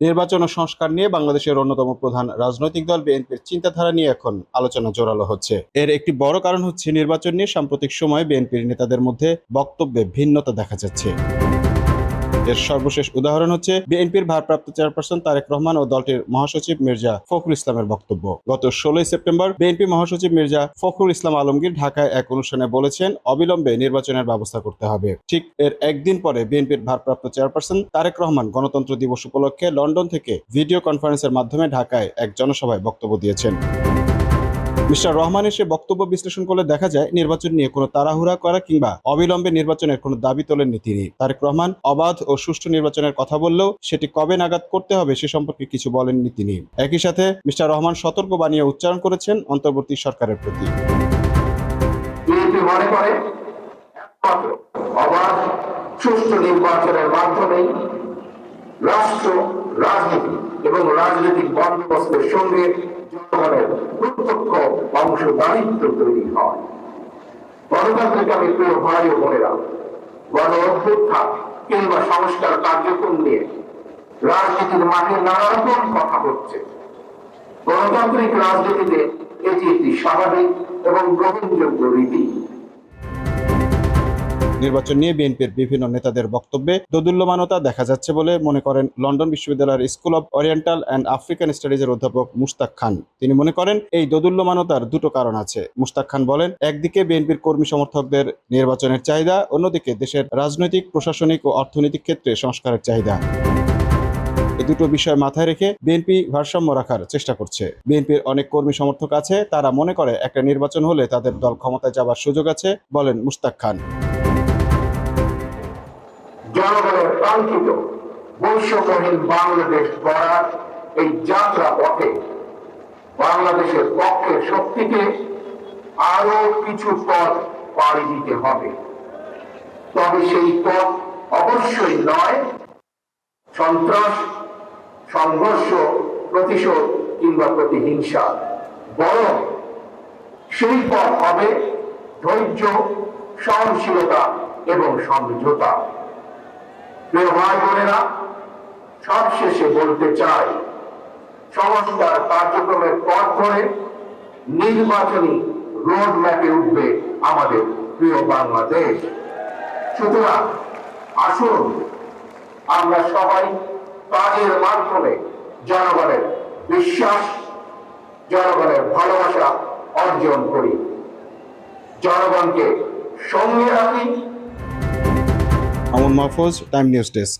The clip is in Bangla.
নির্বাচন ও সংস্কার নিয়ে বাংলাদেশের অন্যতম প্রধান রাজনৈতিক দল বিএনপির চিন্তাধারা নিয়ে এখন আলোচনা জোরালো হচ্ছে। এর একটি বড় কারণ হচ্ছে নির্বাচন নিয়ে সাম্প্রতিক সময়ে বিএনপির নেতাদের মধ্যে বক্তব্যে ভিন্নতা দেখা যাচ্ছে। এর সর্বশেষ উদাহরণ হচ্ছে বিএনপির ভারপ্রাপ্ত চেয়ারপারসন তারেক রহমান ও দলটির মহাসচিব মির্জা ফখরুল ইসলামের বক্তব্য। গত ষোলোই সেপ্টেম্বর বিএনপি মহাসচিব মির্জা ফখরুল ইসলাম আলমগীর ঢাকায় এক অনুষ্ঠানে বলেছেন, অবিলম্বে নির্বাচনের ব্যবস্থা করতে হবে। ঠিক এর একদিন পরে বিএনপির ভারপ্রাপ্ত চেয়ারপারসন তারেক রহমান গণতন্ত্র দিবস উপলক্ষে লন্ডন থেকে ভিডিও কনফারেন্সের মাধ্যমে ঢাকায় এক জনসভায় বক্তব্য দিয়েছেন। মিস্টার রহমানের সে বক্তব্য বিশ্লেষণ করলে দেখা যায় নির্বাচন নিয়ে কোনো তাড়াহুড়া করা কিংবা অবিলম্বে নির্বাচনের কোনো দাবি তোলেননি তিনি। তারেক রহমান অবাধ ও সুষ্ঠু নির্বাচনের কথা বললেও সেটি কবে নাগাদ করতে হবে সে সম্পর্কে কিছু বলেননি তিনি। একই সাথে মিস্টার রহমান সতর্ক বানিয়ে উচ্চারণ করেছেন অন্তর্বর্তী সরকারের প্রতি। অবাধ, সুষ্ঠু নির্বাচনের রাষ্ট্র, রাজনীতি এবং রাজনৈতিক বন্দোবস্তের সঙ্গে জনগণের প্রত্যক্ষ অংশদারিত্ব তৈরি হয়। গণতান্ত্রিক আমি প্রিয় ভাই ও বোনেরা, গণ অভ্যুত্থান কিংবা সংস্কার কার্যক্রম নিয়ে রাজনীতির মাঠে নানা রকম কথা হচ্ছে। গণতান্ত্রিক রাজনীতিতে এটি একটি স্বাভাবিক এবং গ্রহণযোগ্য রীতি। নির্বাচন নিয়ে বিএনপির বিভিন্ন নেতাদের বক্তব্যে দোদুল্যমানতা দেখা যাচ্ছে বলে মনে করেন লন্ডন বিশ্ববিদ্যালয়ের school of oriental and African স্টাডিজের অধ্যাপক মুস্তাক খান। তিনি মনে করেন, এই দোদুল্যমানতার দুটো কারণ আছে। মুস্তাক খান বলেন, একদিকে বিএনপির কর্মী সমর্থকদের নির্বাচনের চাহিদা, অন্যদিকে দেশের রাজনৈতিক, প্রশাসনিক ও অর্থনৈতিক ক্ষেত্রে সংস্কারের চাহিদা। এই দুটো বিষয় মাথায় রেখে বিএনপি ভারসাম্য রাখার চেষ্টা করছে। বিএনপির অনেক কর্মী সমর্থক আছে, তারা মনে করে, একটা নির্বাচন হলে তাদের দল ক্ষমতায় যাবার সুযোগ আছে বলেন মুস্তাক খান। জনগণের কাঙ্ক্ষিত বৈষম্যহীন বাংলাদেশ গড়ার এই যাত্রা পথে বাংলাদেশের পক্ষের শক্তিকে আরও কিছু পথ পাড়ি দিতে হবে। তবে সেই পথ অবশ্যই নয়, সন্ত্রাস, সংঘর্ষ, প্রতিশোধ কিংবা প্রতিহিংসা। বরং সেই পথ হবে ধৈর্য, সহনশীলতা এবং সমঝোতা। প্রিয় ভাই বোনেরা, সবশেষে বলতে চাই, সংস্কার কার্যক্রমের পথ ধরে নির্বাচনী রোড ম্যাপে উঠবে আমাদের প্রিয় বাংলাদেশ। সুতরাং আসুন আমরা সবাই কাজের মাধ্যমে জনগণের বিশ্বাস, জনগণের ভালোবাসা অর্জন করি। জনগণকে সঙ্গে রাখি আমন মাহফুজ টাইম নিউজ ডেস্ক